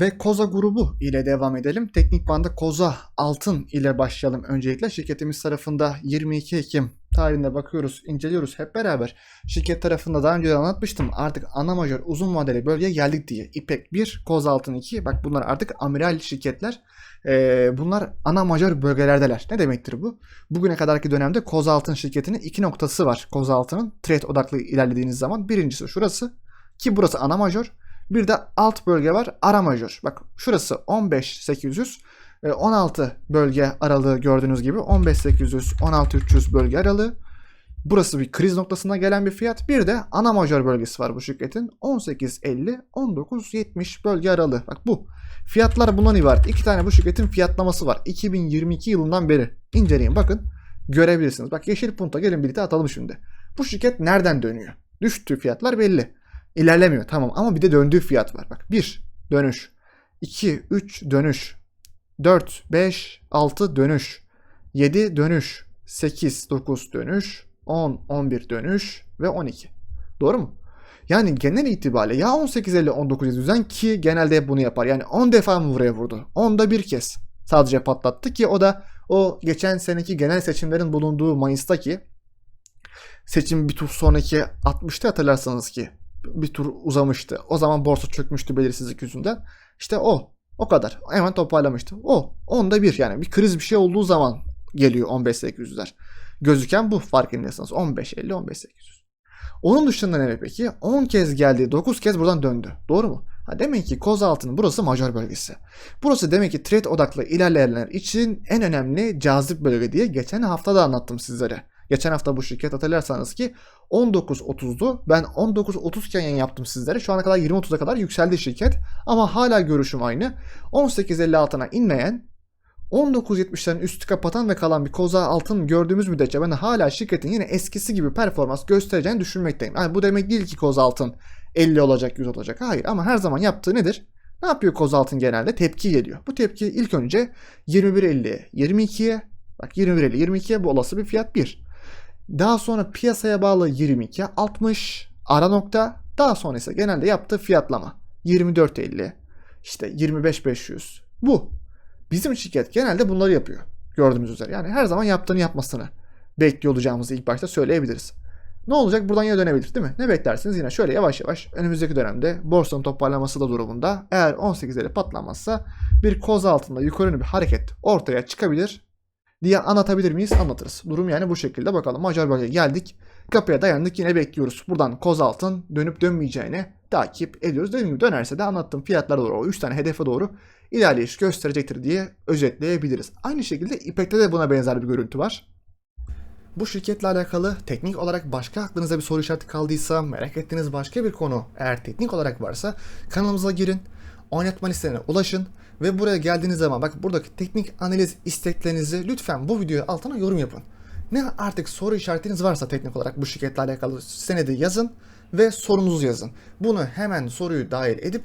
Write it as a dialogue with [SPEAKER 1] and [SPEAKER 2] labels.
[SPEAKER 1] Ve Koza grubu ile devam edelim. Teknik banda Koza Altın ile başlayalım öncelikle. Şirketimiz tarafında 22 Ekim tarihinde bakıyoruz, inceliyoruz hep beraber. Şirket tarafında daha önce anlatmıştım. Artık ana majör uzun vadeli bölgeye geldik diye. İpek 1, Koza Altın 2. Bak bunlar artık amiral şirketler. Ee, bunlar ana majör bölgelerdeler. Ne demektir bu? Bugüne kadarki dönemde Koza Altın şirketinin iki noktası var. Koza Altın'ın trade odaklı ilerlediğiniz zaman. Birincisi şurası ki burası ana majör. Bir de alt bölge var ara majör. Bak şurası 15800 e, 16 bölge aralığı gördüğünüz gibi 15800 16300 bölge aralığı. Burası bir kriz noktasına gelen bir fiyat. Bir de ana majör bölgesi var bu şirketin. 1850 1970 bölge aralığı. Bak bu. Fiyatlar bundan ibaret. İki tane bu şirketin fiyatlaması var. 2022 yılından beri. İnceleyin bakın. Görebilirsiniz. Bak yeşil punta gelin birlikte atalım şimdi. Bu şirket nereden dönüyor? Düştüğü fiyatlar belli. İlerlemiyor tamam ama bir de döndüğü fiyat var. Bak 1 dönüş. 2 3 dönüş. 4 5 6 dönüş. 7 dönüş. 8 9 dönüş. 10 11 dönüş ve 12. Doğru mu? Yani genel itibariyle ya 18.50 19 düzen ki genelde bunu yapar. Yani 10 defa mı buraya vurdu? 10'da bir kez sadece patlattı ki o da o geçen seneki genel seçimlerin bulunduğu Mayıs'taki seçim bir tur sonraki 60'ta hatırlarsanız ki bir tur uzamıştı. O zaman borsa çökmüştü belirsizlik yüzünden. İşte o. O kadar. Hemen toparlamıştı. O. Onda bir yani. Bir kriz bir şey olduğu zaman geliyor 15.800'ler. Gözüken bu farkındaysanız. 15.50 15.800. Onun dışında ne peki? 10 kez geldi, 9 kez buradan döndü. Doğru mu? Ha demek ki koz altının burası majör bölgesi. Burası demek ki trade odaklı ilerleyenler için en önemli cazip bölge diye geçen hafta da anlattım sizlere. Geçen hafta bu şirket hatırlarsanız ki 19.30'du. Ben 19.30 iken yayın yaptım sizlere. Şu ana kadar 20.30'a kadar yükseldi şirket. Ama hala görüşüm aynı. 18.50 altına inmeyen 19.70'lerin üstü kapatan ve kalan bir koza altın gördüğümüz müddetçe ben hala şirketin yine eskisi gibi performans göstereceğini düşünmekteyim. Yani bu demek değil ki koza altın 50 olacak 100 olacak. Hayır ama her zaman yaptığı nedir? Ne yapıyor koza altın genelde? Tepki geliyor. Bu tepki ilk önce 21.50'ye 22'ye bak 21.50 22'ye bu olası bir fiyat 1. Daha sonra piyasaya bağlı 22, 60 ara nokta. Daha sonra ise genelde yaptığı fiyatlama 24.50 işte 25.500 bu. Bizim şirket genelde bunları yapıyor. Gördüğümüz üzere. Yani her zaman yaptığını yapmasını bekliyor olacağımızı ilk başta söyleyebiliriz. Ne olacak? Buradan yine dönebilir değil mi? Ne beklersiniz? Yine şöyle yavaş yavaş önümüzdeki dönemde borsanın toparlaması da durumunda eğer 18'leri patlamazsa bir koz altında yukarı bir hareket ortaya çıkabilir diye anlatabilir miyiz? Anlatırız. Durum yani bu şekilde. Bakalım Macar bölgeye geldik. Kapıya dayandık yine bekliyoruz. Buradan koz altın dönüp dönmeyeceğini takip ediyoruz. Dediğim gibi dönerse de anlattığım fiyatlara doğru o 3 tane hedefe doğru ilerleyiş gösterecektir diye özetleyebiliriz. Aynı şekilde İpek'te de buna benzer bir görüntü var. Bu şirketle alakalı teknik olarak başka aklınıza bir soru işareti kaldıysa, merak ettiğiniz başka bir konu eğer teknik olarak varsa kanalımıza girin, oynatma listelerine ulaşın ve buraya geldiğiniz zaman bak buradaki teknik analiz isteklerinizi lütfen bu videoya altına yorum yapın. Ne artık soru işaretiniz varsa teknik olarak bu şirketle alakalı senedi yazın ve sorunuzu yazın. Bunu hemen soruyu dahil edip